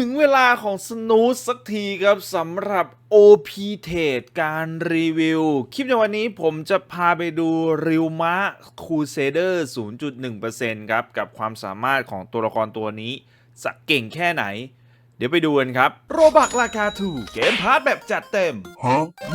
ถึงเวลาของสนูสสักทีครับสำหรับ OP t a d e การรีวิว คลิปในวันนี้ผมจะพาไปดูริวมะคูเซเดอร์ 0.1%ครับ กับความสามารถของตัวละครตัวนี้จะเก่งแค่ไหน เดี๋ยวไปดูกันครับ โรบักราคาถูกเกมพาร์ทแบบจัดเต็ม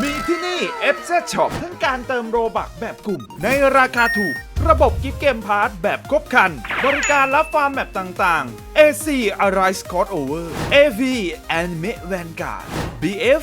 มีที่นี่ FZ Shop ทั้งการเติมโรบักแบบกลุ่มในราคาถูก ระบบกิฟต์เกมพาร์ทแบบครบคัน บริการรับฟาร์มแบบต่างๆ AC Arise c o d Over AV Anime Vanguard BF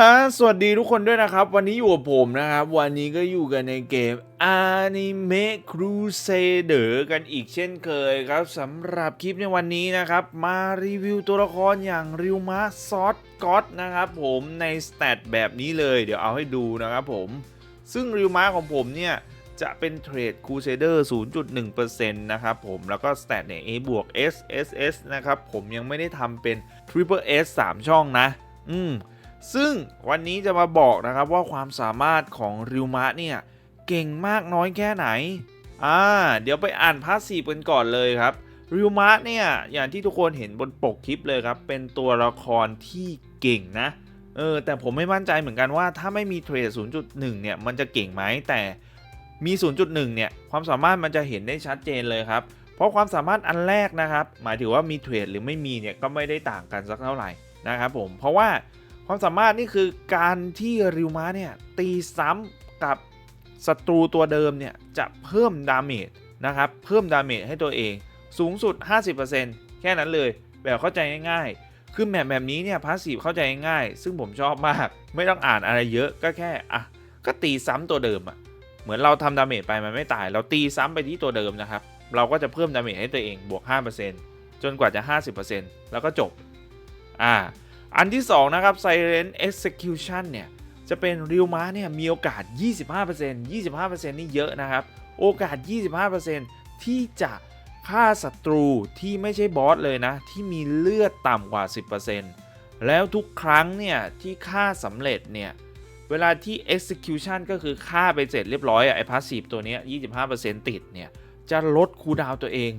ฮะสวัสดีทุกคนด้วยนะครับ วันนี้อยู่กับผมนะครับ วันนี้ก็อยู่กันในเกม Anime Crusader กันอีกเช่นเคยครับสำหรับคลิปในวันนี้นะครับ มารีวิวตัวละครอย่างริวมาซอสก็อตนะครับผมในสเตตแบบนี้เลยเดี๋ยวเอาให้ดูนะครับผม ซึ่งริวมาของผมเนี่ย จะเป็นเทรดคูเซเดอร์0.1%นะครับผมแล้วก็สเตตเนี่ย A บวก S S S นะครับผมยังไม่ได้ทำเป็น Triple S 3 ช่องนะ อืม ซึ่งวันนี้จะมาบอกนะครับว่าความสามารถของริวมะเนี่ย เก่งมากน้อยแค่ไหน อ่า เดี๋ยวไปอ่านพาสซีฟกันก่อนเลยครับริวมะเนี่ย อย่างที่ทุกคนเห็นบนปกคลิปเลยครับ เป็นตัวละครที่เก่งนะ เออ แต่ผมไม่มั่นใจเหมือนกันว่าถ้าไม่มีเทรด 0.1 เนี่ย มันจะเก่งไหม แต่มี 0.1 เนี่ย ความสามารถมันจะเห็นได้ชัดเจนเลยครับ เพราะความสามารถอันแรกนะครับ หมายถึงว่ามีเทรดหรือไม่มีเนี่ย ก็ไม่ได้ต่างกันสักเท่าไหร่นะครับผม เพราะว่า ความสามารถนี่คือการที่ริวมาเนี่ยตีซ้ำกับศัตรูตัวเดิมเนี่ยจะเพิ่มดาเมจนะครับเพิ่มดาเมจให้ตัวเอง สูงสุด 50%แค่นั้นเลยแบบเข้าใจง่ายๆ คือแมปแบบนี้เนี่ยพาสซีฟเข้าใจง่ายซึ่งผมชอบมาก ไม่ต้องอ่านอะไรเยอะก็แค่อะก็ตีซ้ำตัวเดิมอะเหมือนเราทำดาเมจไปมันไม่ตาย เราตีซ้ำไปที่ตัวเดิมนะครับ เราก็จะเพิ่มดาเมจให้ตัวเองบวก 5%จนกว่าจะ 50%แล้วก็จบอ่า อันที่ 2 นะครับ Silent Execution เนี่ย จะเป็นริวม้าเนี่ย มีโอกาส 25% 25%นี่เยอะนะครับ โอกาส 25%ที่จะฆ่าศัตรูที่ไม่ใช่บอสเลยนะ ที่มีเลือดต่ำกว่า 10%แล้วทุกครั้งเนี่ย ที่ฆ่าสำเร็จเนี่ย เวลาที่ execution ก็คือฆ่าไปเสร็จเรียบร้อยอะไอ้ passive ตัวนี้25%ติดเนี่ย จะลดคูดาวตัวเอง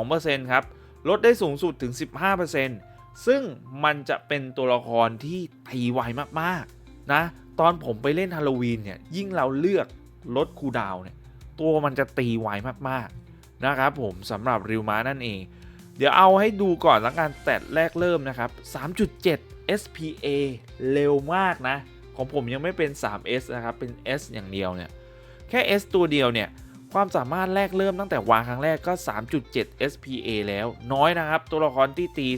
2%ครับ ลดได้สูงสุดถึง 15% ซึ่งมันจะเป็นตัวละครที่ตีไวมากๆนะตอนผมไปเล่นฮาโลวีนเนี่ยยิ่งเราเลือกลดคูดาวเนี่ยตัวมันจะตีไวมากๆนะครับผมสำหรับริวมานั่นเอง เดี๋ยวเอาให้ดูก่อนละกันแต่แรกเริ่มนะครับ 3.7 SPA เร็วมากนะ ของผมยังไม่เป็น 3S นะครับ เป็น S อย่างเดียวเนี่ย แค่ S ตัวเดียวเนี่ย ความสามารถแรกเริ่มตั้งแต่วางครั้งแรกก็ 3.7 SPA แล้วน้อยนะครับ ตัวละครที่ตี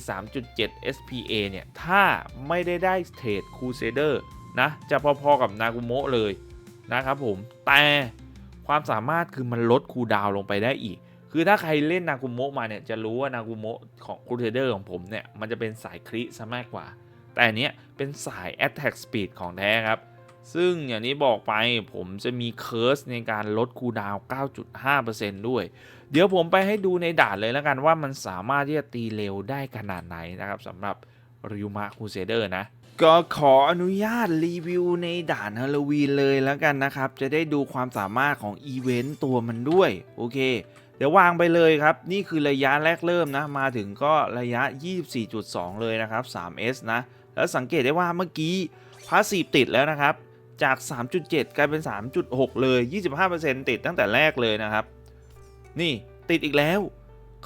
3.7 SPA เนี่ย ถ้าไม่ได้ได้เทรดคูเซเดอร์นะ จะพอๆกับนากุโมะเลยนะครับผม แต่ความสามารถคือมันลดคูลดาวลงไปได้อีก คือถ้าใครเล่นนากุโมะมาเนี่ย จะรู้ว่านากุโมะของคูเซเดอร์ของผมเนี่ย มันจะเป็นสายคริซะมากกว่า แต่อันเนี้ยเป็นสาย Attack Speed ของแท้ครับ ซึ่งอย่างนี้บอกไปผมจะมีเคิร์สในการลดคูดาว 9.5%ด้วย เดี๋ยวผมไปให้ดูในด่านเลยแล้วกันว่ามันสามารถที่จะตีเร็วได้ขนาดไหนนะครับสำหรับริวมาคูเซเดอร์นะ ก็ขออนุญาตรีวิวในด่านฮาโลวีนเลยแล้วกันนะครับ จะได้ดูความสามารถของอีเวนต์ตัวมันด้วย โอเค เดี๋ยววางไปเลยครับ นี่คือระยะแรกเริ่มนะ มาถึงก็ระยะ 24.2 เลยนะครับ 3S นะ แล้วสังเกตได้ว่าเมื่อกี้พาสซีฟติดแล้วนะครับ จาก 3.7 กลายเป็น 3.6 เลย 25%ติดตั้งแต่แรกเลยนะครับ นี่ติดอีกแล้ว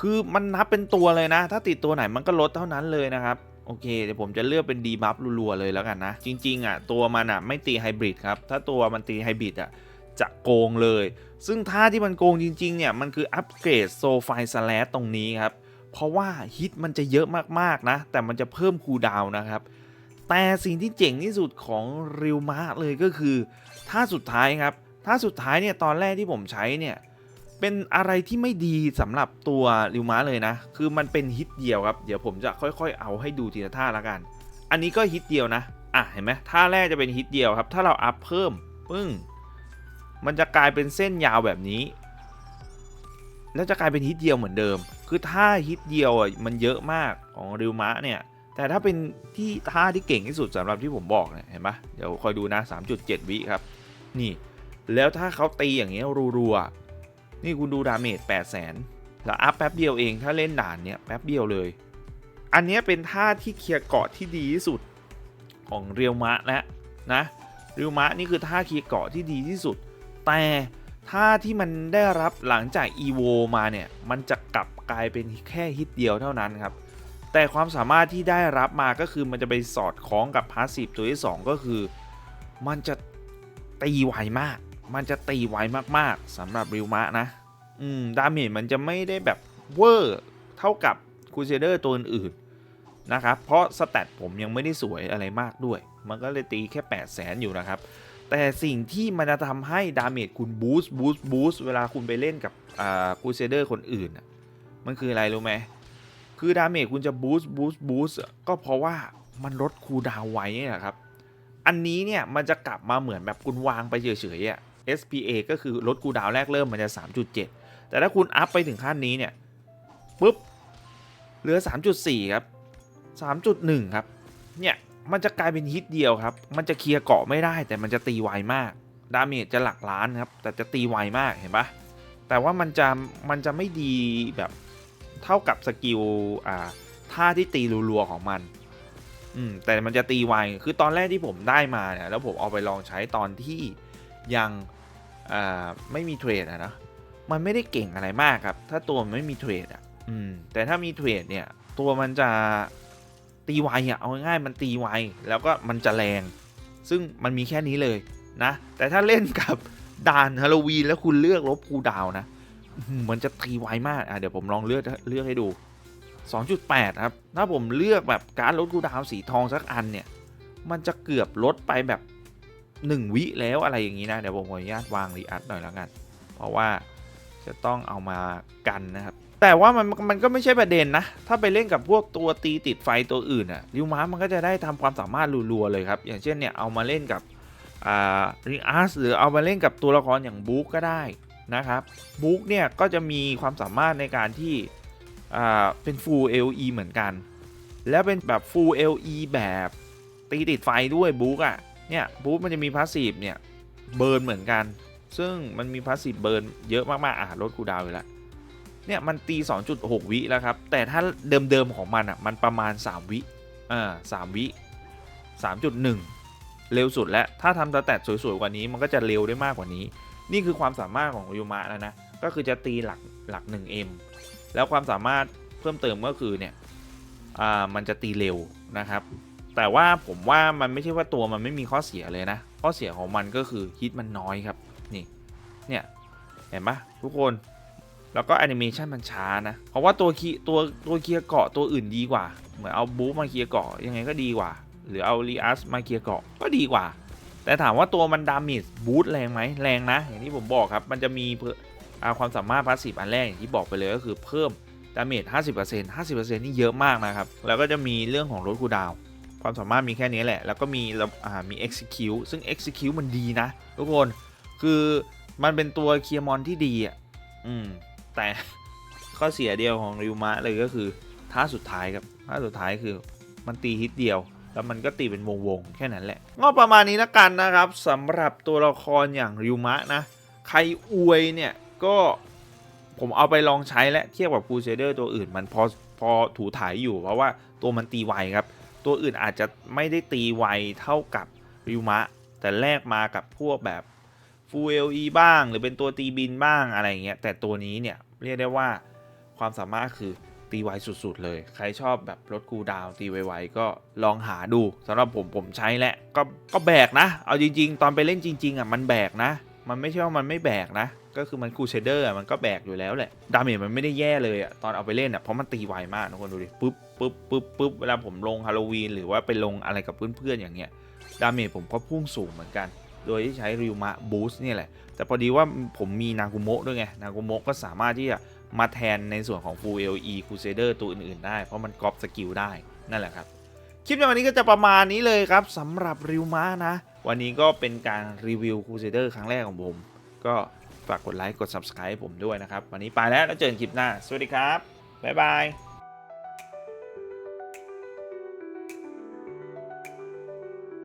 คือมันนับเป็นตัวเลยนะ ถ้าติดตัวไหนมันก็ลดเท่านั้นเลยนะครับ โอเค เดี๋ยวผมจะเลือกเป็นดีบัฟรัวๆเลยแล้วกันนะ จริง ๆอะตัวมันอะไม่ตีไฮบริดครับ ถ้าตัวมันตีไฮบริดอะจะโกงเลย ซึ่งท่าที่มันโกงจริง ๆ เนี่ย มันคืออัปเกรดโซไฟสแลตตรงนี้ครับ เพราะว่าฮิตมันจะเยอะมากๆนะ แต่มันจะเพิ่มคูลดาวน์นะครับ แต่สิ่งที่เจ๋งที่สุดของริวมะเลยก็คือท่าสุดท้ายครับท่าสุดท้ายเนี่ยตอนแรกที่ผมใช้เนี่ยเป็นอะไรที่ไม่ดีสำหรับตัวริวมะเลยนะ คือมันเป็นฮิตเดียวครับ เดี๋ยวผมจะค่อยๆ เอาให้ดูทีละท่าละกัน อันนี้ก็ฮิตเดียวนะ อะเห็นไหมท่าแรกจะเป็นฮิตเดียวครับ ถ้าเราอัพเพิ่มปึ้ง มันจะกลายเป็นเส้นยาวแบบนี้ แล้วจะกลายเป็นฮิตเดียวเหมือนเดิม คือท่าฮิตเดียวอะมันเยอะมากของริวมะเนี่ย แต่ถ้าเป็นที่ท่าที่เก่งที่สุดสำหรับที่ผมบอกเนี่ยเห็นปะเดี๋ยวคอยดูนะ 3.7 วิครับ นี่ แล้วถ้าเขาตีอย่างเงี้ยรัวๆนี่คุณดูดาเมจ8 0 0 0 0 0แล้วอัพแป๊บเดียวเองถ้าเล่นด่านเนี้ยแป๊บเดียวเลย อันนี้เป็นท่าที่เคลียร์เกาะที่ดีที่สุดของเรียวมะและนะเรียวมะนี่คือท่าเคลียร์เกาะที่ดีที่สุด แต่ท่าที่มันได้รับหลังจาก EVO มาเนี่ยมันจะกลับกลายเป็นแค่ฮิตเดียวเท่านั้นครับ แต่ความสามารถที่ได้รับมาก็คือมันจะไปสอดคล้องกับพาสซีฟตัวที่ 2 ก็คือ มันจะตีไวมาก มันจะตีไวมากๆสำหรับริวมะนะ อืมดาเมจมันจะไม่ได้แบบเวอร์เท่ากับคูเซเดอร์ตัวอื่นๆนะครับ เพราะสแตทผมยังไม่ได้สวยอะไรมากด้วย มันก็เลยตีแค่ 8 0 0แสนอยู่นะครับ แต่สิ่งที่มันจะทำให้ดาเมจคุณบูสต์บูสต์บูสต์เวลาคุณไปเล่นกับอ่าคูเซเดอร์คนอื่น มันคืออะไรรู้ไหม คือดาเมจคุณจะบูสต์บูสต์บูสต์ก็เพราะว่ามันลดคูดาวไว้นี่แหละครับ อันนี้เนี่ยมันจะกลับมาเหมือนแบบคุณวางไปเฉยๆอะ SPA ก็คือลดคูดาวแรกเริ่มมันจะ 3.7 แต่ถ้าคุณอัพไปถึงขั้นนี้เนี่ยปุ๊บเหลือ 3.4 ครับ 3.1 ครับ เนี่ยมันจะกลายเป็นฮิตเดียวครับ มันจะเคลียร์เกาะไม่ได้ แต่มันจะตีไวมาก ดาเมจจะหลักล้านครับ แต่จะตีไวมากเห็นปะแต่ว่ามันจะมันจะไม่ดีแบบ เท่ากับสกิลอ่าท่าที่ตีรัวๆของมัน อืมแต่มันจะตีไวคือตอนแรกที่ผมได้มาเนี่ยแล้วผมเอาไปลองใช้ตอนที่ยังอ่าไม่มีเทรดอะนะมันไม่ได้เก่งอะไรมากครับ ถ้าตัวมันไม่มีเทรดอะ อืม แต่ถ้ามีเทรดเนี่ย ตัวมันจะตีไวอะ เอาง่ายๆมันตีไว แล้วก็มันจะแรง ซึ่งมันมีแค่นี้เลยนะ แต่ถ้าเล่นกับด่านฮาโลวีนแล้วคุณเลือกลบคูดาวนะ มันจะตีไวมากอะเดี๋ยวผมลองเลือกเลือกให้ดู 2.8 ครับ ถ้าผมเลือกแบบการดลดคูดาวสีทองสักอันเนี่ย มันจะเกือบลดไปแบบ 1 วิแล้วอะไรอย่างนี้นะ เดี๋ยวผมขออนุญาตวางรีอัดหน่อยแล้วกัน เพราะว่าจะต้องเอามากันนะครับ แต่ว่ามันมันก็ไม่ใช่ประเด็นนะ ถ้าไปเล่นกับพวกตัวตีติดไฟตัวอื่นอะริวม้ามันก็จะได้ทำความสามารถรัวๆเลยครับ อย่างเช่นเนี่ยเอามาเล่นกับอ่าริอาร์หรือเอามาเล่นกับตัวละครอย่างบุ๊กก็ได้ นะครับบุ๊กเนี่ยก็จะมีความสามารถในการที่เป็น full LE เหมือนกัน แล้วเป็นแบบ full LE แบบตีติดไฟด้วยบุ๊กอะเนี่ยบุ๊กมันจะมีพาสซีฟเนี่ยเบิร์นเหมือนกัน ซึ่งมันมีพาสซีฟเบิร์นเยอะมากๆอะลดคูดาวอยู่ล้วเนี่ยมันตี 2.6 วิแล้วครับ แต่ถ้าเดิมๆของมันอะมันประมาณ 3 วิอ่า3วิ 3.1 เร็วสุดแล้ว ถ้าทำสแตทสวยๆ กว่านี้มันก็จะเร็วได้มากกว่านี้ นี่คือความสามารถของยูมะแล้วนะ ก็คือจะตีหลักหลัก 1M แล้วความสามารถเพิ่มเติมก็คือเนี่ยอ่ามันจะตีเร็วนะครับ แต่ว่าผมว่ามันไม่ใช่ว่าตัวมันไม่มีข้อเสียเลยนะ ข้อเสียของมันก็คือฮิตมันน้อยครับ นี่ เนี่ย เห็นปะทุกคน แล้วก็แอนิเมชันมันช้านะ เพราะว่าตัวคีตัวตัวเคลียร์เกาะตัวอื่นดีกว่า เหมือนเอาบู๊มาเคลียร์เกาะยังไงก็ดีกว่า หรือเอารีอัสมาเคลียร์เกาะก็ดีกว่า แต่ถามว่าตัวมันดาเมจบูทแรงไหมแรงนะ อย่างที่ผมบอกครับ มันจะมีเพิ่อความสามารถพาสซีฟอันแรกอย่างที่บอกไปเลยก็คือเพิ่มดาเมจ50% 50%นี่เยอะมากนะครับ แล้วก็จะมีเรื่องของลดคูดาว ความสามารถมีแค่นี้แหละ แล้วก็มีมี execute ซึ่ง execute มันดีนะ ทุกคน คือมันเป็นตัวเคลียร์มอนที่ดีอะ อืม แต่ข้อเสียเดียวของริวมะเลยก็คือท่าสุดท้ายครับท่าสุดท้ายคือมันตีฮิตเดียว แล้วมันก็ตีเป็นวงๆแค่นั้นแหละก็ประมาณนี้ละกันนะครับสำหรับตัวละครอย่างริวมะนะใครอวยเนี่ยก็ผมเอาไปลองใช้และเทียบกับคูเซเดอร์ตัวอื่นมันพอพอถูถ่ายอยู่เพราะว่าตัวมันตีไวครับ ตัวอื่นอาจจะไม่ได้ตีไวเท่ากับริวมะ แต่แลกมากับพวกแบบ Full LE บ้าง หรือเป็นตัวตีบินบ้างอะไรเงี้ยแต่ตัวนี้เนี่ยเรียกได้ว่าความสามารถคือ ตีไวสุดๆเลย ใครชอบแบบลดคูดาวตีไวๆก็ลองหาดูสำหรับผมผมใช้แหละก็ก็แบกนะ เอาจริง ๆ ตอนไปเล่นจริงๆอะมันแบกนะ มันไม่ใช่ว่ามันไม่แบกนะ ก็คือมันคูเซเดอร์มันก็แบกอยู่แล้วแหละดาเมจมันไม่ได้แย่เลยอะตอนเอาไปเล่นอะเพราะมันตีไวมากทุกคนดูดิปุ๊บปุ๊บปุ๊บปุ๊บเวลาผมลงฮาโลวีนหรือว่าไปลงอะไรกับเพื่อนๆอย่างเงี้ยดาเมจผมก็พุ่งสูงเหมือนกัน โดยที่ใช้ริวมะบูสต์เนี่ยแหละ แต่พอดีว่าผมมีนากุโมะด้วยไง นากุโมะก็สามารถที่จะ มาแทนในส่วนของ Full LE Crusader ตัวอื่น ๆ ได้ เพราะมันกรอบสกิลได้นั่นแหละครับ คลิปในวันนี้ก็จะประมาณนี้เลยครับสำหรับริวมานะ วันนี้ก็เป็นการรีวิว Crusader ครั้งแรกของผม ก็ฝากกดไลค์กด Subscribe ผมด้วยนะครับ วันนี้ไปแล้วแล้วเจอกันคลิปหน้า สวัสดีครับบ๊ายบาย